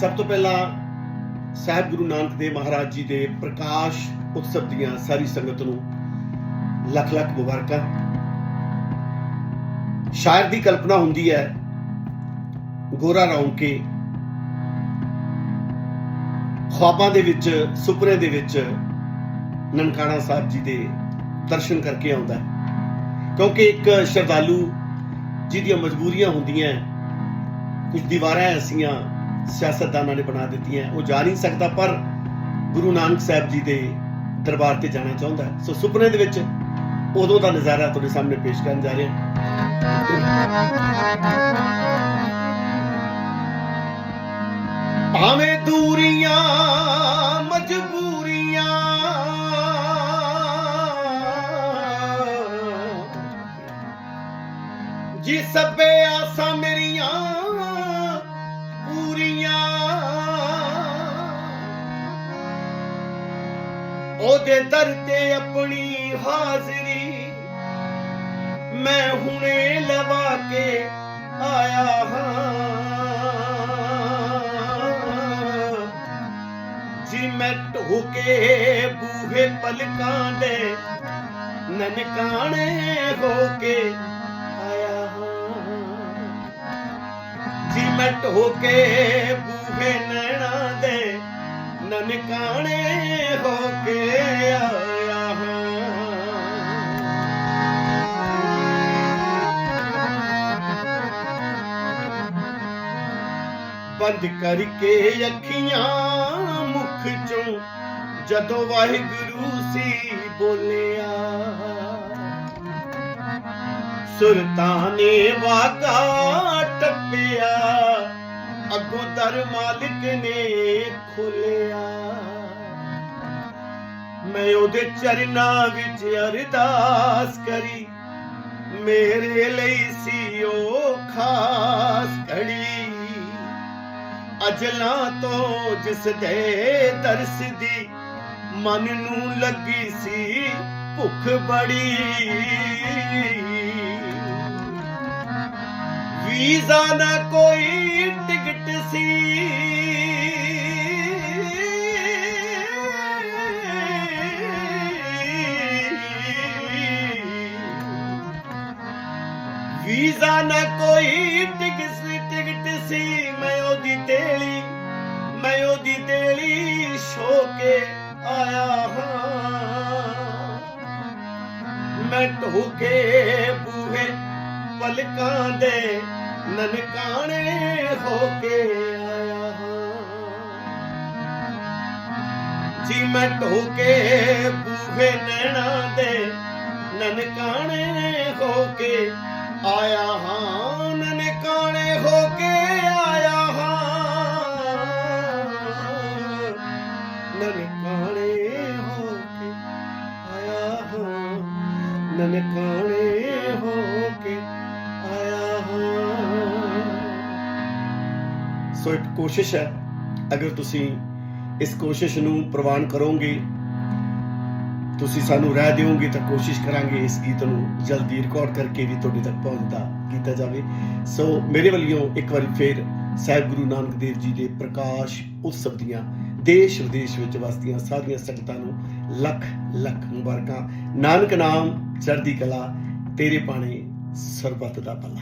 ਸਭ ਤੋਂ ਪਹਿਲਾਂ ਸਾਹਿਬ ਗੁਰੂ ਨਾਨਕ ਦੇਵ ਮਹਾਰਾਜ ਜੀ ਦੇ ਪ੍ਰਕਾਸ਼ ਉਤਸਵ ਦੀਆਂ ਸਾਰੀ ਸੰਗਤ ਨੂੰ ਲੱਖ ਲੱਖ ਮੁਬਾਰਕਾਂ। ਸ਼ਾਇਰ ਦੀ ਕਲਪਨਾ ਹੁੰਦੀ ਹੈ, ਗੋਰਾ ਰੌਂ ਕੇ ਖੁਆਬਾਂ ਦੇ ਵਿੱਚ, ਸੁਪਨੇ ਦੇ ਵਿੱਚ ਨਨਕਾਣਾ ਸਾਹਿਬ ਜੀ ਦੇ ਦਰਸ਼ਨ ਕਰਕੇ ਆਉਂਦਾ ਕਿਉਂਕਿ ਇੱਕ ਸ਼ਰਧਾਲੂ ਜਿਹਦੀਆਂ ਮਜਬੂਰੀਆਂ ਹੁੰਦੀਆਂ ਕੁਝ ਦੀਵਾਰਾਂ ਐਸੀਆਂ ਸਿਆਸਤਦਾਨਾਂ ਨੇ ਬਣਾ ਦਿੱਤੀਆਂ। ਉਹ ਜਾ ਨਹੀਂ ਸਕਦਾ, ਪਰ ਗੁਰੂ ਨਾਨਕ ਸਾਹਿਬ ਜੀ ਦੇ ਦਰਬਾਰ ਤੇ ਜਾਣਾ ਚਾਹੁੰਦਾ ਸੋ ਸੁਪਨੇ ਦੇ ਵਿੱਚ ਉਦੋਂ ਦਾ ਨਜ਼ਾਰਾ ਤੁਹਾਡੇ ਸਾਹਮਣੇ ਪੇਸ਼ ਕਰਨ ਜਾ ਰਹੇ ਹਾਂ। ਭਾਵੇਂ ਦੂਰੀਆਂ, ਮਜਬੂਰੀਆਂ ਜੀ ਸਭੇ ਆਸਾਂ ਮੇਰੀਆਂ ਉਹਦੇ ਦਰ ਤੇ ਆਪਣੀ ਹਾਜ਼ਰੀ ਮੈਂ ਹੁਣੇ ਲਵਾ ਕੇ ਆਇਆ ਹਾਂ। ਜੀ ਮੈਂ ਢੋਕੇ ਬੂਹੇ ਪਲਕਾਂ ਦੇ ਨਨਕਾਣੇ ਹੋ ਕੇ ਆਇਆ ਹਾਂ। ਜੀ ਮੈਂ ਢੋਕੇ ਬੂਹੇ ਨੈਣਾ ਦੇ ਨਨਕਾਣੇ ਹੋ ਕੇ ਆਇਆ ਹਾਂ। ਬੰਦ ਕਰਕੇ ਅੱਖੀਆਂ ਮੁਖ ਚੋਂ ਜਦੋਂ ਵਾਹਿਗੁਰੂ ਸੀ ਬੋਲਿਆ। ਸੁਰਤਾਂ ਨੇ ਵਾਗਾ ਟੱਪਿਆ। ਅੱਗੋਂ ਦਰ ਮਾਲਕ ਨੇ ਖੋਲਿਆ। ਮੈਂ ਉਹਦੇ ਚਰਨਾਂ ਵਿੱਚ ਅਰਦਾਸ ਕਰੀ। ਮੇਰੇ ਲਈ ਸੀ ਉਹ ਖਾਸ ਘੜੀ। ਅਜਲਾਂ ਤੋਂ ਜਿਸ ਦੇ ਦਰਸ ਦੀ ਮਨ ਨੂੰ ਲੱਗੀ ਸੀ ਭੁੱਖ ਬੜੀ। ਵੀਜ਼ਾ ਨਾ ਕੋਈ ਵੀਜ਼ਾ ਨਾ ਕੋਈ ਟਿਕਟ ਸੀ ਟਿਕਟ ਸੀ ਮੈਂ ਉਹਦੀ ਤੇਲੀ, ਮੈਂ ਉਹਦੀ ਤੇਲੀ ਸ਼ੋ ਕੇ ਆਇਆ ਹਾਂ। ਮੈਂ ਢੋਕੇ ਬੂਹੇ ਪਲਕਾਂ ਦੇ ਨਨਕਾਣੇ ਹੋ ਕੇ ਆਇਆ ਹਾਂ। ਜੀ, ਮੈਂ ਢੋਕੇ ਬੂਹੇ ਨੈਣਾ ਦੇ ਨਨਕਾਣੇ ਹੋ ਕੇ ਆਇਆ ਹਾਂ ਨਨਕਾਣੇ ਹੋ ਕੇ ਆਇਆ ਹਾਂ। ਨਨਕਾਣੇ ਹੋ ਕੇ ਆਇਆ ਹਾਂ ਨਨਕਾਣੇ ਹੋ ਕੇ ਆਇਆ ਹਾਂ। ਸੋ ਇੱਕ ਕੋਸ਼ਿਸ਼ ਹੈ, ਅਗਰ ਤੁਸੀਂ ਇਸ ਕੋਸ਼ਿਸ਼ ਨੂੰ ਪ੍ਰਵਾਨ ਕਰੋਗੇ ਤੁਸੀਂ ਸਾਨੂੰ ਰਾਹ ਦਿਓਗੇ ਤਾਂ ਕੋਸ਼ਿਸ਼ ਕਰਾਂਗੇ ਇਸ ਗੀਤ ਨੂੰ ਜਲਦੀ ਰਿਕਾਰਡ ਕਰਕੇ ਵੀ ਤੁਹਾਡੇ ਤੱਕ ਪਹੁੰਚਦਾ ਕੀਤਾ ਜਾਵੇ। ਸੋ ਮੇਰੇ ਵੱਲੋਂ ਇੱਕ ਵਾਰੀ ਫੇਰ ਸਾਹਿਬ ਗੁਰੂ ਨਾਨਕ ਦੇਵ ਜੀ ਦੇ ਪ੍ਰਕਾਸ਼ ਉਤਸਵ ਦੀਆਂ ਦੇਸ਼ ਵਿਦੇਸ਼ ਵਿੱਚ ਵਸਦੀਆਂ ਸਾਰੀਆਂ ਸੰਗਤਾਂ ਨੂੰ ਲੱਖ ਲੱਖ ਮੁਬਾਰਕਾਂ। ਨਾਨਕ ਨਾਮ ਚੜ੍ਹਦੀ ਕਲਾ, ਤੇਰੇ ਪਾਣੇ ਸਰਬੱਤ ਦਾ ਭਲਾ।